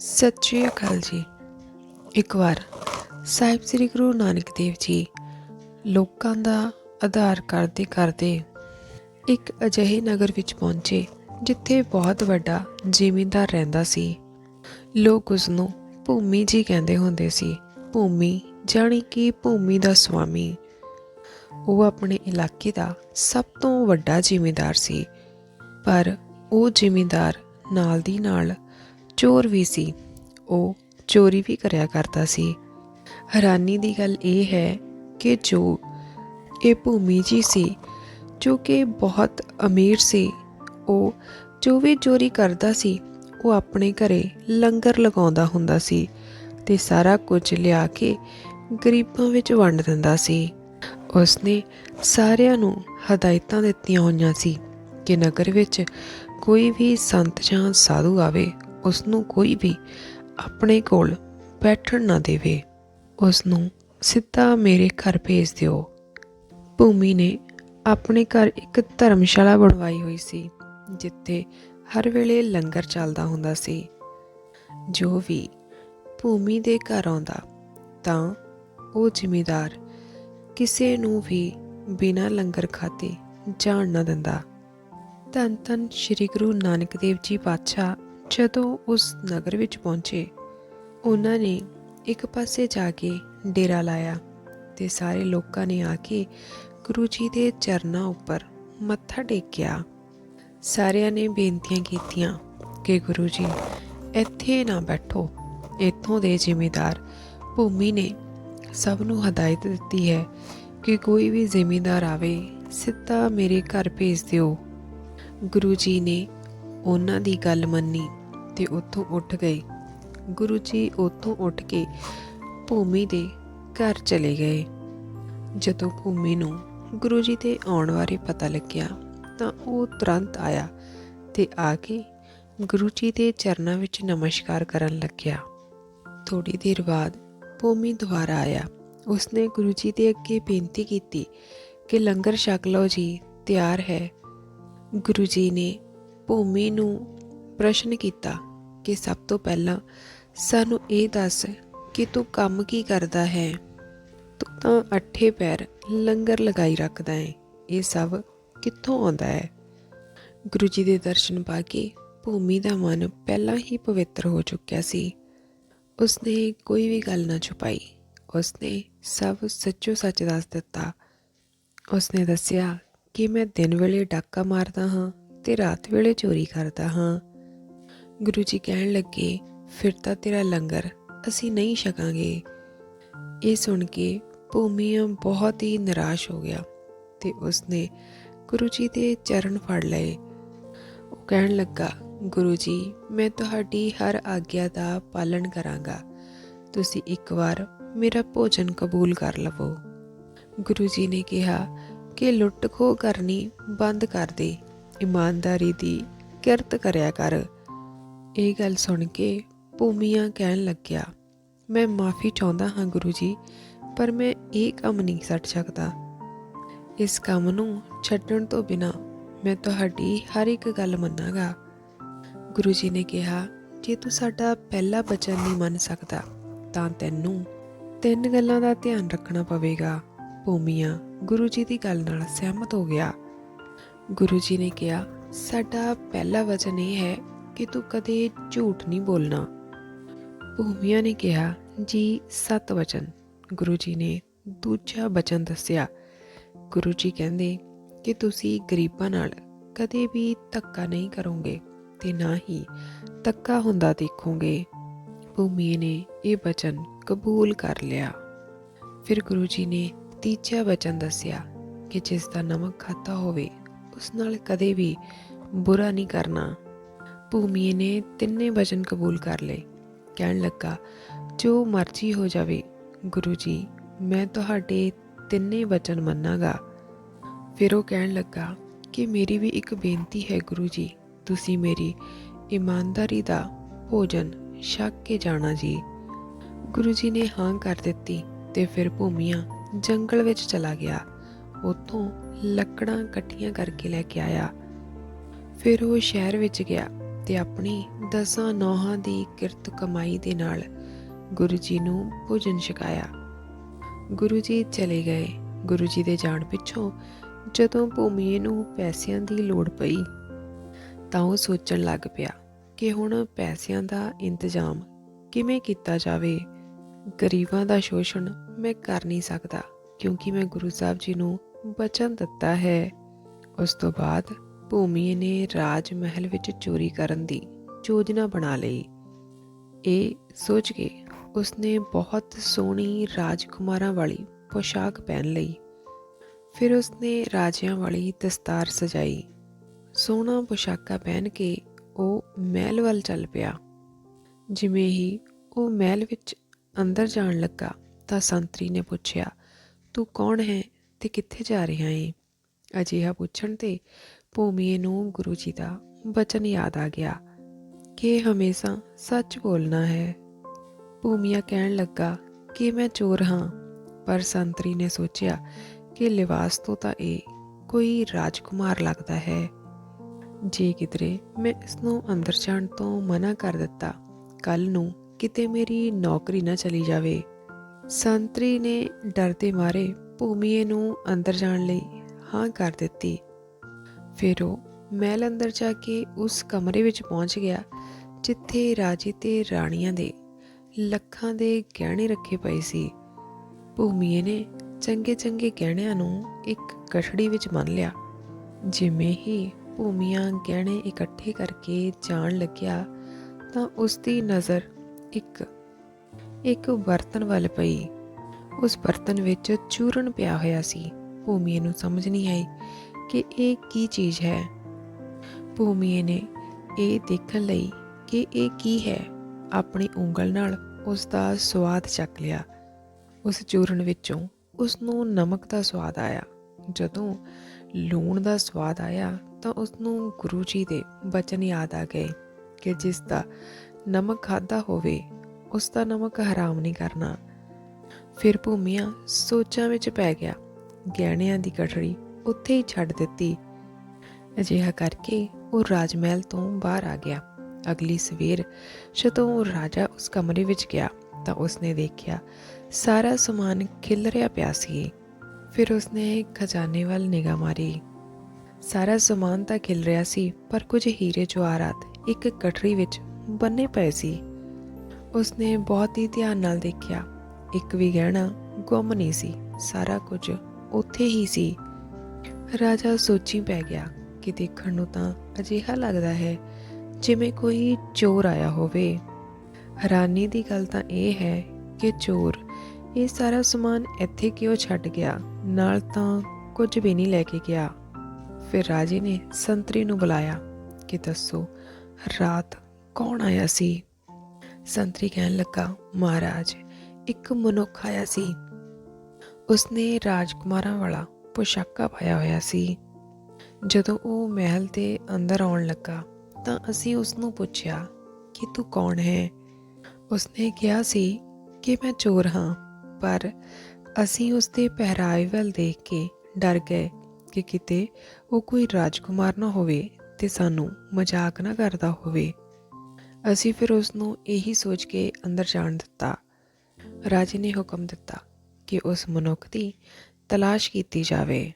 ਸਤਿ ਸ਼੍ਰੀ ਅਕਾਲ ਜੀ। ਇੱਕ ਵਾਰ ਸਾਹਿਬ ਸ੍ਰੀ ਗੁਰੂ ਨਾਨਕ ਦੇਵ ਜੀ ਲੋਕਾਂ ਦਾ ਆਧਾਰ ਕਰਦੇ ਕਰਦੇ ਇੱਕ ਅਜਿਹੇ ਨਗਰ ਵਿੱਚ ਪਹੁੰਚੇ ਜਿੱਥੇ ਬਹੁਤ ਵੱਡਾ ਜ਼ਿਮੀਂਦਾਰ ਰਹਿੰਦਾ ਸੀ। ਲੋਕ ਉਸ ਨੂੰ ਭੂਮੀ ਜੀ ਕਹਿੰਦੇ ਹੁੰਦੇ ਸੀ। ਭੂਮੀ ਜਾਣੀ ਕਿ ਭੂਮੀ ਦਾ ਸੁਆਮੀ। ਉਹ ਆਪਣੇ ਇਲਾਕੇ ਦਾ ਸਭ ਤੋਂ ਵੱਡਾ ਜ਼ਿਮੀਂਦਾਰ ਸੀ। ਪਰ ਉਹ ਜ਼ਿਮੀਂਦਾਰ ਨਾਲ ਦੀ ਨਾਲ ਚੋਰ ਵੀ ਸੀ। ਉਹ ਚੋਰੀ ਵੀ ਕਰਿਆ ਕਰਦਾ ਸੀ। ਹੈਰਾਨੀ ਦੀ ਗੱਲ ਇਹ ਹੈ ਕਿ ਜੋ ਇਹ ਭੂਮੀ ਜੀ ਸੀ, ਜੋ ਕਿ ਬਹੁਤ ਅਮੀਰ ਸੀ, ਉਹ ਜੋ ਵੀ ਚੋਰੀ ਕਰਦਾ ਸੀ, ਉਹ ਆਪਣੇ ਘਰੇ ਲੰਗਰ ਲਗਾਉਂਦਾ ਹੁੰਦਾ ਸੀ ਤੇ ਸਾਰਾ ਕੁਝ ਲਿਆ ਕੇ ਗਰੀਬਾਂ ਵਿੱਚ ਵੰਡ ਦਿੰਦਾ ਸੀ। ਉਸਨੇ ਸਾਰਿਆਂ ਨੂੰ ਹਦਾਇਤਾਂ ਦਿੱਤੀਆਂ ਹੋਈਆਂ ਸੀ ਕਿ ਨਗਰ ਵਿੱਚ ਕੋਈ ਵੀ ਸੰਤ ਜਾਂ ਸਾਧੂ ਆਵੇ ਉਸ ਨੂੰ ਕੋਈ ਵੀ ਆਪਣੇ ਕੋਲ ਬੈਠਣ ਨਾ ਦੇਵੇ। ਉਸ ਨੂੰ ਸਿੱਧਾ ਮੇਰੇ ਘਰ ਭੇਜ ਦਿਓ। ਭੂਮੀ ਨੇ ਆਪਣੇ ਘਰ ਇੱਕ ਧਰਮਸ਼ਾਲਾ ਬਣਵਾਈ ਹੋਈ ਸੀ, ਜਿੱਥੇ ਹਰ ਵੇਲੇ ਲੰਗਰ ਚੱਲਦਾ ਹੁੰਦਾ ਸੀ। ਜੋ ਵੀ ਭੂਮੀ ਦੇ ਘਰ ਆਉਂਦਾ, ਤਾਂ ਉਹ ਜ਼ਿਮੀਦਾਰ ਕਿਸੇ ਨੂੰ ਵੀ ਬਿਨਾਂ ਲੰਗਰ ਖਾਤੇ ਜਾਣ ਨਾ ਦਿੰਦਾ। ਧੰਨ ਧੰਨ ਸ੍ਰੀ ਗੁਰੂ ਨਾਨਕ ਦੇਵ ਜੀ ਪਾਤਸ਼ਾਹ ਜਦੋਂ ਉਸ ਨਗਰ ਵਿੱਚ ਪਹੁੰਚੇ, ਉਹਨਾਂ ਨੇ ਇੱਕ ਪਾਸੇ ਜਾ ਕੇ ਡੇਰਾ ਲਾਇਆ ਤੇ ਸਾਰੇ ਲੋਕਾਂ ਨੇ ਆ ਕੇ ਗੁਰੂ ਜੀ ਦੇ ਚਰਨਾਂ ਉੱਪਰ ਮੱਥਾ ਟੇਕਿਆ। ਸਾਰਿਆਂ ਨੇ ਬੇਨਤੀਆਂ ਕੀਤੀਆਂ ਕਿ ਗੁਰੂ ਜੀ, ਇੱਥੇ ਨਾ ਬੈਠੋ। ਇੱਥੋਂ ਦੇ ਜ਼ਿਮੀਦਾਰ ਭੂਮੀ ਨੇ ਸਭ ਨੂੰ ਹਦਾਇਤ ਦਿੱਤੀ ਹੈ ਕਿ ਕੋਈ ਵੀ ਜ਼ਿਮੀਦਾਰ ਆਵੇ, ਸਿੱਧਾ ਮੇਰੇ ਘਰ ਭੇਜ ਦਿਓ। ਗੁਰੂ ਜੀ ਨੇ ਉਹਨਾਂ ਦੀ ਗੱਲ ਮੰਨੀ। ਤੇ ਉੱਥੋਂ ਉੱਠ ਗਏ। ਗੁਰੂ ਜੀ ਉੱਥੋਂ ਉੱਠ ਕੇ ਭੂਮੀ ਦੇ ਘਰ ਚਲੇ ਗਏ। ਜਦੋਂ ਭੂਮੀ ਨੂੰ ਗੁਰੂ ਜੀ ਦੇ ਆਉਣ ਬਾਰੇ ਪਤਾ ਲੱਗਿਆ, ਤਾਂ ਉਹ ਤੁਰੰਤ ਆਇਆ ਤੇ ਆ ਕੇ ਗੁਰੂ ਜੀ ਦੇ ਚਰਨਾਂ ਵਿੱਚ ਨਮਸਕਾਰ ਕਰਨ ਲੱਗਿਆ। ਥੋੜੀ ਦੇਰ ਬਾਅਦ ਭੂਮੀ ਦੁਬਾਰਾ ਆਇਆ। ਉਸਨੇ ਗੁਰੂ ਜੀ ਦੇ ਅੱਗੇ ਬੇਨਤੀ ਕੀਤੀ ਕਿ ਲੰਗਰ ਛਕ ਲਓ ਜੀ, ਤਿਆਰ ਹੈ। ਗੁਰੂ ਜੀ ਨੇ ਭੂਮੀ ਨੂੰ ਪ੍ਰਸ਼ਨ ਕੀਤਾ ਕਿ ਸਭ ਤੋਂ ਪਹਿਲਾਂ ਸਾਨੂੰ ਇਹ ਦੱਸ ਕਿ ਤੂੰ ਕੰਮ ਕੀ ਕਰਦਾ ਹੈ। ਤੂੰ ਤਾਂ ਅੱਠੇ ਪੈਰ ਲੰਗਰ ਲਗਾਈ ਰੱਖਦਾ ਹੈ। ਇਹ ਸਭ ਕਿੱਥੋਂ ਆਉਂਦਾ ਹੈ? ਗੁਰੂ ਜੀ ਦੇ ਦਰਸ਼ਨ ਪਾ ਕੇ ਭੂਮੀ ਦਾ ਮਨ ਪਹਿਲਾਂ ਹੀ ਪਵਿੱਤਰ ਹੋ ਚੁੱਕਿਆ ਸੀ। ਉਸਨੇ ਕੋਈ ਵੀ ਗੱਲ ਨਾ ਛੁਪਾਈ। ਉਸਨੇ ਸਭ ਸੱਚੋ ਸੱਚ ਦੱਸ ਦਿੱਤਾ। ਉਸਨੇ ਦੱਸਿਆ ਕਿ ਮੈਂ ਦਿਨ ਵੇਲੇ ਡਾਕਾ ਮਾਰਦਾ ਹਾਂ ਤੇ ਰਾਤ ਵੇਲੇ ਚੋਰੀ ਕਰਦਾ ਹਾਂ। ਗੁਰੂ ਜੀ ਕਹਿਣ ਲੱਗੇ, ਫਿਰ ਤਾਂ ਤੇਰਾ ਲੰਗਰ ਅਸੀਂ ਨਹੀਂ ਛਕਾਂਗੇ। ਇਹ ਸੁਣ ਕੇ ਭੂਮੀਆ ਬਹੁਤ ਹੀ ਨਿਰਾਸ਼ ਹੋ ਗਿਆ ਤੇ ਉਸਨੇ ਗੁਰੂ ਜੀ ਦੇ ਚਰਨ ਫੜ ਲਏ। ਉਹ ਕਹਿਣ ਲੱਗਾ, ਗੁਰੂ ਜੀ, ਮੈਂ ਤੁਹਾਡੀ ਹਰ ਆਗਿਆ ਦਾ ਪਾਲਣ ਕਰਾਂਗਾ। ਤੁਸੀਂ ਇੱਕ ਵਾਰ ਮੇਰਾ ਭੋਜਨ ਕਬੂਲ ਕਰ ਲਵੋ। ਗੁਰੂ ਜੀ ਨੇ ਕਿਹਾ, ਕਿ ਲੁੱਟ ਖੋਹ ਕਰਨੀ ਬੰਦ ਕਰ ਦੇ। ਇਮਾਨਦਾਰੀ ਦੀ ਕਿਰਤ ਕਰਿਆ ਕਰ। ਇਹ ਗੱਲ ਸੁਣ ਕੇ ਭੂਮੀਆ ਕਹਿਣ ਲੱਗਿਆ, ਮੈਂ ਮਾਫੀ ਚਾਹੁੰਦਾ ਹਾਂ ਗੁਰੂ ਜੀ, ਪਰ ਮੈਂ ਇਹ ਕੰਮ ਨਹੀਂ ਛੱਡ ਸਕਦਾ। ਇਸ ਕੰਮ ਨੂੰ ਛੱਡਣ ਤੋਂ ਬਿਨਾ ਮੈਂ ਤੁਹਾਡੀ ਹਰ ਇੱਕ ਗੱਲ ਮੰਨਾਂਗਾ। ਗੁਰੂ ਜੀ ਨੇ ਕਿਹਾ, ਜੇ ਤੂੰ ਸਾਡਾ ਪਹਿਲਾ ਬਚਨ ਨਹੀਂ ਮੰਨ ਸਕਦਾ, ਤਾਂ ਤੈਨੂੰ ਤਿੰਨ ਗੱਲਾਂ ਦਾ ਧਿਆਨ ਰੱਖਣਾ ਪਵੇਗਾ। ਭੂਮੀਆ ਗੁਰੂ ਜੀ ਦੀ ਗੱਲ ਨਾਲ ਸਹਿਮਤ ਹੋ ਗਿਆ। ਗੁਰੂ ਜੀ ਨੇ ਕਿਹਾ, ਸਾਡਾ ਪਹਿਲਾ ਵਚਨ ਇਹ ਹੈ ਕਿ ਤੂੰ ਕਦੇ ਝੂਠ ਨਹੀਂ ਬੋਲਣਾ। ਭੂਮੀਆ ਨੇ ਕਿਹਾ, ਜੀ, ਸਤ ਵਚਨ। ਗੁਰੂ ਜੀ ਨੇ ਦੂਜਾ ਵਚਨ ਦੱਸਿਆ। ਗੁਰੂ ਜੀ ਕਹਿੰਦੇ ਕਿ ਤੁਸੀਂ ਗਰੀਬਾਂ ਨਾਲ ਕਦੇ ਵੀ ਧੱਕਾ ਨਹੀਂ ਕਰੋਗੇ ਤੇ ਨਾ ਹੀ ਧੱਕਾ ਹੁੰਦਾ ਦੇਖੋਗੇ। ਭੂਮੀ ਨੇ ਇਹ ਵਚਨ ਕਬੂਲ ਕਰ ਲਿਆ। ਫਿਰ ਗੁਰੂ ਜੀ ਨੇ ਤੀਜਾ ਵਚਨ ਦੱਸਿਆ ਕਿ ਜਿਸ ਦਾ ਨਮਕ ਖਾਤਾ ਹੋਵੇ, ਉਸ ਨਾਲ ਕਦੇ ਵੀ ਬੁਰਾ ਨਹੀਂ ਕਰਨਾ। ਭੂਮੀ ਨੇ ਤਿੰਨੇ ਵਚਨ ਕਬੂਲ ਕਰ ਲਏ। ਕਹਿਣ ਲੱਗਾ, ਜੋ ਮਰਜ਼ੀ ਹੋ ਜਾਵੇ, ਗੁਰੂ ਜੀ, ਮੈਂ ਤੁਹਾਡੇ ਤਿੰਨੇ ਵਚਨ ਮੰਨਾਗਾ। ਫਿਰ ਉਹ ਕਹਿਣ ਲੱਗਾ, ਕਿ ਮੇਰੀ ਵੀ ਇੱਕ ਬੇਨਤੀ ਹੈ ਗੁਰੂ ਜੀ, ਤੁਸੀਂ ਮੇਰੀ ਇਮਾਨਦਾਰੀ ਦਾ ਭੋਜਨ ਛਕ ਕੇ ਜਾਣਾ ਜੀ। ਗੁਰੂ ਜੀ ਨੇ ਹਾਂ ਕਰ ਦਿੱਤੀ ਤੇ ਫਿਰ ਭੂਮੀਆਂ ਜੰਗਲ ਵਿੱਚ ਚਲਾ ਗਿਆ। ਉੱਥੋਂ ਲੱਕੜਾਂ ਇਕੱਠੀਆਂ ਕਰਕੇ ਲੈ ਕੇ ਆਇਆ। ਫਿਰ ਉਹ ਸ਼ਹਿਰ ਵਿੱਚ ਗਿਆ। ਤੇ ਆਪਣੀ ਦਸਾਂ ਨੌਹਾਂ ਦੀ ਕਿਰਤ ਕਮਾਈ ਦੇ ਨਾਲ ਗੁਰੂ ਜੀ ਨੂੰ ਭੋਜਨ ਛਕਾਇਆ। ਗੁਰੂ ਜੀ ਚਲੇ ਗਏ। ਗੁਰੂ ਜੀ ਦੇ ਜਾਣ ਪਿੱਛੋਂ ਜਦੋਂ ਭੂਮੀਏ ਨੂੰ ਪੈਸਿਆਂ ਦੀ ਲੋੜ ਪਈ, ਤਾਂ ਉਹ ਸੋਚਣ ਲੱਗ ਪਿਆ ਕਿ ਹੁਣ ਪੈਸਿਆਂ ਦਾ ਇੰਤਜ਼ਾਮ ਕਿਵੇਂ ਕੀਤਾ ਜਾਵੇ। ਗਰੀਬਾਂ ਦਾ ਸ਼ੋਸ਼ਣ ਮੈਂ ਕਰ ਨਹੀਂ ਸਕਦਾ, ਕਿਉਂਕਿ ਮੈਂ ਗੁਰੂ ਸਾਹਿਬ ਜੀ ਨੂੰ ਬਚਨ ਦਿੱਤਾ ਹੈ। ਉਸ ਤੋਂ ਬਾਅਦ ਭੂਮੀ ਨੇ ਰਾਜ ਮਹਿਲ ਵਿੱਚ ਚੋਰੀ ਕਰਨ ਦੀ ਯੋਜਨਾ ਬਣਾ ਲਈ। ਇਹ ਸੋਚ ਕੇ ਉਸਨੇ ਬਹੁਤ ਸੋਹਣੀ ਰਾਜਕੁਮਾਰਾਂ ਵਾਲੀ ਪੋਸ਼ਾਕ ਪਹਿਨ ਲਈ। ਫਿਰ ਉਸਨੇ ਰਾਜਿਆਂ ਵਾਲੀ ਦਸਤਾਰ ਸਜਾਈ। ਸੋਹਣਾ ਪੋਸ਼ਾਕਾਂ ਪਹਿਨ ਕੇ ਉਹ ਮਹਿਲ ਵੱਲ ਚੱਲ ਪਿਆ। ਜਿਵੇਂ ਹੀ ਉਹ ਮਹਿਲ ਵਿੱਚ ਅੰਦਰ ਜਾਣ ਲੱਗਾ ਤਾਂ ਸੰਤਰੀ ਨੇ ਪੁੱਛਿਆ, ਤੂੰ ਕੌਣ ਹੈ ਤੇ ਕਿੱਥੇ ਜਾ ਰਿਹਾ ਹੈ ਅਜਿਹਾ ਪੁੱਛਣ ਤੇ ਭੂਮੀਏ ਨੂੰ ਗੁਰੂ ਜੀ ਦਾ ਬਚਨ ਯਾਦ ਆ ਗਿਆ ਕਿ ਹਮੇਸ਼ਾ ਸੱਚ ਬੋਲਣਾ ਹੈ। ਭੂਮੀਆ ਕਹਿਣ ਲੱਗਾ ਕਿ ਮੈਂ ਚੋਰ ਹਾਂ, ਪਰ ਸੰਤਰੀ ਨੇ ਸੋਚਿਆ ਕਿ ਲਿਵਾਸ ਤੋਂ ਤਾਂ ਇਹ ਕੋਈ ਰਾਜਕੁਮਾਰ ਲੱਗਦਾ ਹੈ। ਜੇ ਕਿਧਰੇ ਮੈਂ ਇਸ ਨੂੰ ਅੰਦਰ ਜਾਣ ਤੋਂ ਮਨਾ ਕਰ ਦਿੱਤਾ ਕੱਲ ਨੂੰ ਕਿਤੇ ਮੇਰੀ ਨੌਕਰੀ ਨਾ ਚਲੀ ਜਾਵੇ। ਸੰਤਰੀ ਨੇ ਡਰਦੇ ਮਾਰੇ ਭੂਮੀਏ ਨੂੰ ਅੰਦਰ ਜਾਣ ਲਈ ਹਾਂ ਕਰ ਦਿੱਤੀ। ਫਿਰ ਉਹ ਮਹਿਲ ਅੰਦਰ ਜਾ ਕੇ ਉਸ ਕਮਰੇ ਵਿੱਚ ਪਹੁੰਚ ਗਿਆ, ਜਿੱਥੇ ਰਾਜੇ ਤੇ ਰਾਣੀਆਂ ਦੇ ਲੱਖਾਂ ਦੇ ਗਹਿਣੇ ਰੱਖੇ ਪਏ ਸੀ। ਭੂਮੀਏ ਨੇ ਚੰਗੇ ਚੰਗੇ ਗਹਿਣਿਆਂ ਨੂੰ ਇੱਕ ਗਠੜੀ ਵਿੱਚ ਬੰਨ ਲਿਆ। ਜਿਵੇਂ ਹੀ ਭੂਮੀਆਂ ਗਹਿਣੇ ਇਕੱਠੇ ਕਰਕੇ ਜਾਣ ਲੱਗਿਆ, ਤਾਂ ਉਸ ਦੀ ਨਜ਼ਰ ਇੱਕ ਇੱਕ ਬਰਤਨ ਵੱਲ ਪਈ। ਉਸ ਬਰਤਨ ਵਿੱਚ ਚੂਰਨ ਪਿਆ ਹੋਇਆ ਸੀ। ਭੂਮੀ ਨੂੰ ਸਮਝ ਨਹੀਂ ਆਈ ਕਿ ਇਹ ਕੀ ਚੀਜ਼ ਹੈ? ਭੂਮੀਏ ਨੇ ਇਹ ਦੇਖਣ ਲਈ ਕਿ ਇਹ ਕੀ ਹੈ। ਆਪਣੀ ਉਂਗਲ ਨਾਲ ਉਸ ਦਾ ਸਵਾਦ ਚੱਕ ਲਿਆ। ਉਸ ਚੂਰਨ ਵਿੱਚੋਂ ਉਸ ਨੂੰ ਨਮਕ ਦਾ ਸਵਾਦ ਆਇਆ। ਜਦੋਂ ਲੂਣ ਦਾ ਸਵਾਦ ਆਇਆ ਤਾਂ ਉਸ ਨੂੰ ਗੁਰੂ ਜੀ ਦੇ ਬਚਨ ਯਾਦ ਆ ਗਏ ਕਿ ਜਿਸ ਦਾ ਨਮਕ ਖਾਦਾ ਹੋਵੇ ਉਸ ਦਾ ਨਮਕ ਹਰਾਮ ਨਹੀਂ ਕਰਨਾ। ਫਿਰ ਭੂਮੀਆਂ ਸੋਚਾਂ ਵਿੱਚ ਪੈ ਗਿਆ। ਗਹਿਣਿਆਂ ਦੀ ਗਠੜੀ ਉੱਥੇ ਹੀ ਛੱਡ ਦਿੱਤੀ। ਅਜਿਹਾ ਕਰਕੇ ਉਹ ਰਾਜ ਮਹਿਲ ਤੋਂ ਬਾਹਰ ਆ ਗਿਆ। ਅਗਲੀ ਸਵੇਰ ਜਦੋਂ ਰਾਜਾ ਉਸ ਕਮਰੇ ਵਿੱਚ ਗਿਆ ਤਾਂ ਉਸਨੇ ਦੇਖਿਆ ਸਾਰਾ ਸਮਾਨ ਖਿਲ ਰਿਹਾ ਪਿਆ ਸੀ। ਫਿਰ ਉਸਨੇ ਖਜ਼ਾਨੇ ਵੱਲ ਨਿਗਾਹ ਮਾਰੀ। ਸਾਰਾ ਸਮਾਨ ਤਾਂ ਖਿਲ ਰਿਹਾ ਸੀ, ਪਰ ਕੁਝ ਹੀਰੇ ਜਵਾਹਰਾਤ ਇੱਕ ਕਟਰੀ ਵਿੱਚ ਬੰਨੇ ਪਏ ਸੀ। ਉਸਨੇ ਬਹੁਤ ਹੀ ਧਿਆਨ ਨਾਲ ਦੇਖਿਆ। ਇੱਕ ਵੀ ਗਹਿਣਾ ਗੁੰਮ ਨਹੀਂ ਸੀ। ਸਾਰਾ ਕੁਝ ਉੱਥੇ ਹੀ ਸੀ। ਰਾਜਾ ਸੋਚੀ ਪੈ ਗਿਆ ਕਿ ਦੇਖਣ ਨੂੰ ਤਾਂ ਅਜਿਹਾ ਲੱਗਦਾ ਹੈ ਜਿਵੇਂ ਕੋਈ ਚੋਰ ਆਇਆ ਹੋਵੇ। ਹੈਰਾਨੀ ਦੀ ਗੱਲ ਤਾਂ ਇਹ ਹੈ ਕਿ ਚੋਰ, ਇਹ ਸਾਰਾ ਸਮਾਨ ਇੱਥੇ ਕਿਉਂ ਛੱਡ ਗਿਆ? ਨਾਲ ਤਾਂ ਕੁਝ ਵੀ ਨਹੀਂ ਲੈ ਕੇ ਗਿਆ। ਫਿਰ ਰਾਜੇ ਨੇ ਸੰਤਰੀ ਨੂੰ ਬੁਲਾਇਆ ਕਿ ਦੱਸੋ, ਰਾਤ ਕੌਣ ਆਇਆ ਸੀ? ਸੰਤਰੀ ਕਹਿਣ ਲੱਗਾ, ਮਹਾਰਾਜ, ਇੱਕ ਮਨੁੱਖ ਆਇਆ ਸੀ। ਉਸਨੇ ਰਾਜਕੁਮਾਰਾਂ ਵਾਲਾ ਪੁਸ਼ਾਕਾ ਪਾਇਆ ਹੋਇਆ ਸੀ। ਜਦੋਂ ਉਹ ਮਹਿਲ ਦੇ ਅੰਦਰ ਆਉਣ ਲੱਗਾ, ਤਾਂ ਅਸੀਂ ਉਸ ਨੂੰ ਪੁੱਛਿਆ ਕਿ ਤੂੰ ਕੌਣ ਹੈ? ਉਸਨੇ ਕਿਹਾ ਸੀ ਕਿ ਮੈਂ ਚੋਰ ਹਾਂ, ਪਰ ਅਸੀਂ ਉਸ ਦੇ ਪਹਿਰਾਵੇ ਵੱਲ ਦੇਖ ਕੇ ਡਰ ਗਏ ਕਿ ਕਿਤੇ ਉਹ ਕੋਈ ਰਾਜਕੁਮਾਰ ਨਾ ਹੋਵੇ ਤੇ ਸਾਨੂੰ ਮਜ਼ਾਕ ਨਾ ਕਰਦਾ ਹੋਵੇ। ਅਸੀਂ ਫਿਰ ਉਸ ਨੂੰ ਇਹੀ ਸੋਚ ਕੇ ਅੰਦਰ ਜਾਣ ਦਿੱਤਾ। ਰਾਜੇ ਨੇ ਹੁਕਮ ਦਿੱਤਾ ਕਿ ਉਸ ਮਨੁੱਖ ਦੀ ਤਲਾਸ਼ ਕੀਤੀ ਜਾਵੇ।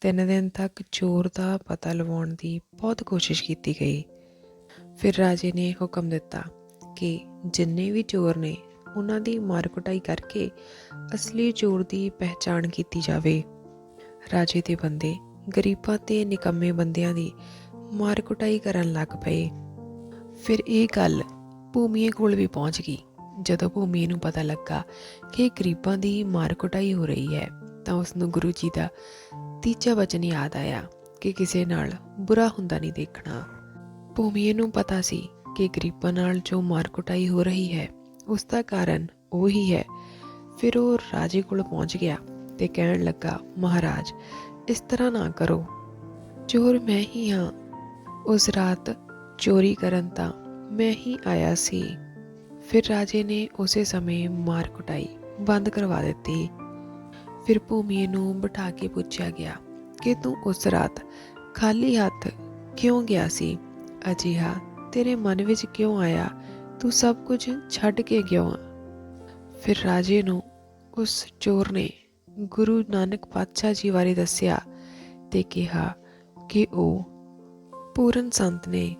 ਤਿੰਨ ਦਿਨ ਤੱਕ ਚੋਰ ਦਾ ਪਤਾ ਲਵਾਉਣ ਦੀ ਬਹੁਤ ਕੋਸ਼ਿਸ਼ ਕੀਤੀ ਗਈ। ਫਿਰ ਰਾਜੇ ਨੇ ਹੁਕਮ ਦਿੱਤਾ ਕਿ ਜਿੰਨੇ ਵੀ ਚੋਰ ਨੇ, ਉਹਨਾਂ ਦੀ ਮਾਰ ਕੁਟਾਈ ਕਰਕੇ ਅਸਲੀ ਚੋਰ ਦੀ ਪਹਿਚਾਣ ਕੀਤੀ ਜਾਵੇ। ਰਾਜੇ ਦੇ ਬੰਦੇ ਗਰੀਬਾਂ ਤੇ ਨਿਕੰਮੇ ਬੰਦਿਆਂ ਦੀ ਮਾਰ ਕੁਟਾਈ ਕਰਨ ਲੱਗ ਪਏ। ਫਿਰ ਇਹ ਗੱਲ ਭੂਮੀਏ ਕੋਲ ਵੀ ਪਹੁੰਚ ਗਈ, ਜਦੋਂ ਭੂਮੀ ਨੂੰ ਪਤਾ ਲੱਗਾ ਕਿ ਗਰੀਬਾਂ ਦੀ ਮਾਰ ਕੁਟਾਈ ਹੋ ਰਹੀ ਹੈ। ਤਾਂ ਉਸ ਨੂੰ ਗੁਰੂ ਜੀ ਦਾ ਤੀਜਾ ਵਚਨ ਯਾਦ ਆਇਆ ਕਿ ਕਿਸੇ ਨਾਲ ਬੁਰਾ ਹੁੰਦਾ ਨਹੀਂ ਦੇਖਣਾ। ਭੂਮੀਏ ਨੂੰ ਪਤਾ ਸੀ ਕਿ ਗਰੀਬਾਂ ਨਾਲ ਜੋ ਮਾਰ ਕੁਟਾਈ ਹੋ ਰਹੀ ਹੈ, ਉਸ ਦਾ ਕਾਰਨ ਉਹ ਹੀ ਹੈ। ਫਿਰ ਉਹ ਰਾਜੇ ਕੋਲ ਪਹੁੰਚ ਗਿਆ ਤੇ ਕਹਿਣ ਲੱਗਾ, ਮਹਾਰਾਜ, ਇਸ ਤਰ੍ਹਾਂ ਨਾ ਕਰੋ। ਚੋਰ ਮੈਂ ਹੀ ਹਾਂ। ਉਸ ਰਾਤ ਚੋਰੀ ਕਰਨ ਤਾਂ ਮੈਂ ਹੀ ਆਇਆ ਸੀ ਫਿਰ ਰਾਜੇ ਨੇ ਉਸੇ ਸਮੇਂ ਮਾਰ ਕੁਟਾਈ ਬੰਦ ਕਰਵਾ ਦਿੱਤੀ। ਫਿਰ ਭੂਮੀ ਨੂੰ ਬਿਠਾ ਕੇ ਪੁੱਛਿਆ ਗਿਆ ਕਿ ਤੂੰ ਉਸ ਰਾਤ ਖਾਲੀ ਹੱਥ ਕਿਉਂ ਗਿਆ ਸੀ? ਅਜਿਹਾ ਤੇਰੇ ਮਨ ਵਿੱਚ ਕਿਉਂ ਆਇਆ? ਤੂੰ ਸਭ ਕੁਝ ਛੱਡ ਕੇ ਕਿਉਂ ਆ ਫਿਰ ਰਾਜੇ ਨੂੰ ਉਸ ਚੋਰ ਨੇ ਗੁਰੂ ਨਾਨਕ ਪਾਤਸ਼ਾਹ ਜੀ ਬਾਰੇ ਦੱਸਿਆ ਤੇ ਕਿਹਾ ਕਿ ਉਹ ਪੂਰਨ ਸੰਤ ਨੇ।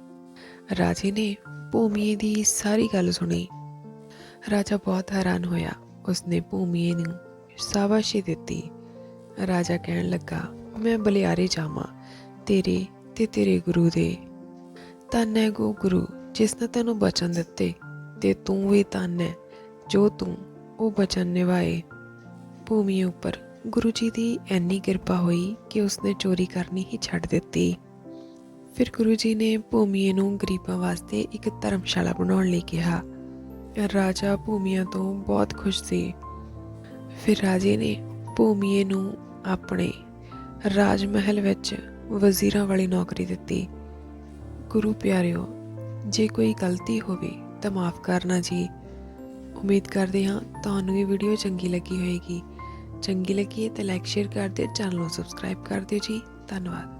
ਰਾਜੇ ਨੇ ਭੂਮੀਏ ਦੀ ਸਾਰੀ ਗੱਲ ਸੁਣੀ। ਰਾਜਾ ਬਹੁਤ ਹੈਰਾਨ ਹੋਇਆ। ਉਸਨੇ ਭੂਮੀਏ ਨੂੰ ਸ਼ਾਬਾਸ਼ੀ ਦਿੱਤੀ। ਰਾਜਾ ਕਹਿਣ ਲੱਗਾ, ਮੈਂ ਬਲਿਆਰੇ ਜਾਵਾਂ, ਤੇਰੇ ਤੇ ਤੇਰੇ ਗੁਰੂ ਦੇ। ਧੰਨ ਹੈ ਗੋ ਗੁਰੂ, ਜਿਸ ਨੇ ਤੈਨੂੰ ਬਚਨ ਦਿੱਤੇ, ਤੇ ਤੂੰ ਵੀ ਧੰਨ ਹੈ ਜੋ ਤੂੰ ਉਹ ਬਚਨ ਨਿਭਾਏ। ਭੂਮੀ ਉੱਪਰ ਗੁਰੂ ਜੀ ਦੀ ਐਨੀ ਕਿਰਪਾ ਹੋਈ ਕਿ ਉਸਨੇ ਚੋਰੀ ਕਰਨੀ ਹੀ ਛੱਡ ਦਿੱਤੀ। ਫਿਰ ਗੁਰੂ ਜੀ ਨੇ ਭੂਮੀਏ ਨੂੰ ਗਰੀਬਾਂ ਵਾਸਤੇ ਇੱਕ ਧਰਮਸ਼ਾਲਾ ਬਣਾਉਣ ਲਈ ਕਿਹਾ। ਰਾਜਾ ਭੂਮੀਆ ਤੋਂ ਬਹੁਤ ਖੁਸ਼ ਸੀ। ਫਿਰ ਰਾਜੇ ਨੇ ਭੂਮੀਏ ਨੂੰ ਆਪਣੇ ਰਾਜ ਮਹਿਲ ਵਿੱਚ ਵਜ਼ੀਰਾਂ ਵਾਲੀ ਨੌਕਰੀ ਦਿੱਤੀ। ਗੁਰੂ ਪਿਆਰਿਓ, ਜੇ ਕੋਈ ਗਲਤੀ ਹੋਵੇ ਤਾਂ ਮਾਫ ਕਰਨਾ ਜੀ। ਉਮੀਦ ਕਰਦੇ ਹਾਂ ਤੁਹਾਨੂੰ ਇਹ ਵੀਡੀਓ ਚੰਗੀ ਲੱਗੀ ਹੋਵੇਗੀ ਚੰਗੀ ਲੱਗੀ ਹੈ ਤਾਂ ਲਾਈਕ ਸ਼ੇਅਰ ਕਰ ਦਿਓ ਚੈਨਲ ਨੂੰ ਸਬਸਕ੍ਰਾਈਬ ਕਰ ਦਿਓ ਜੀ। ਧੰਨਵਾਦ।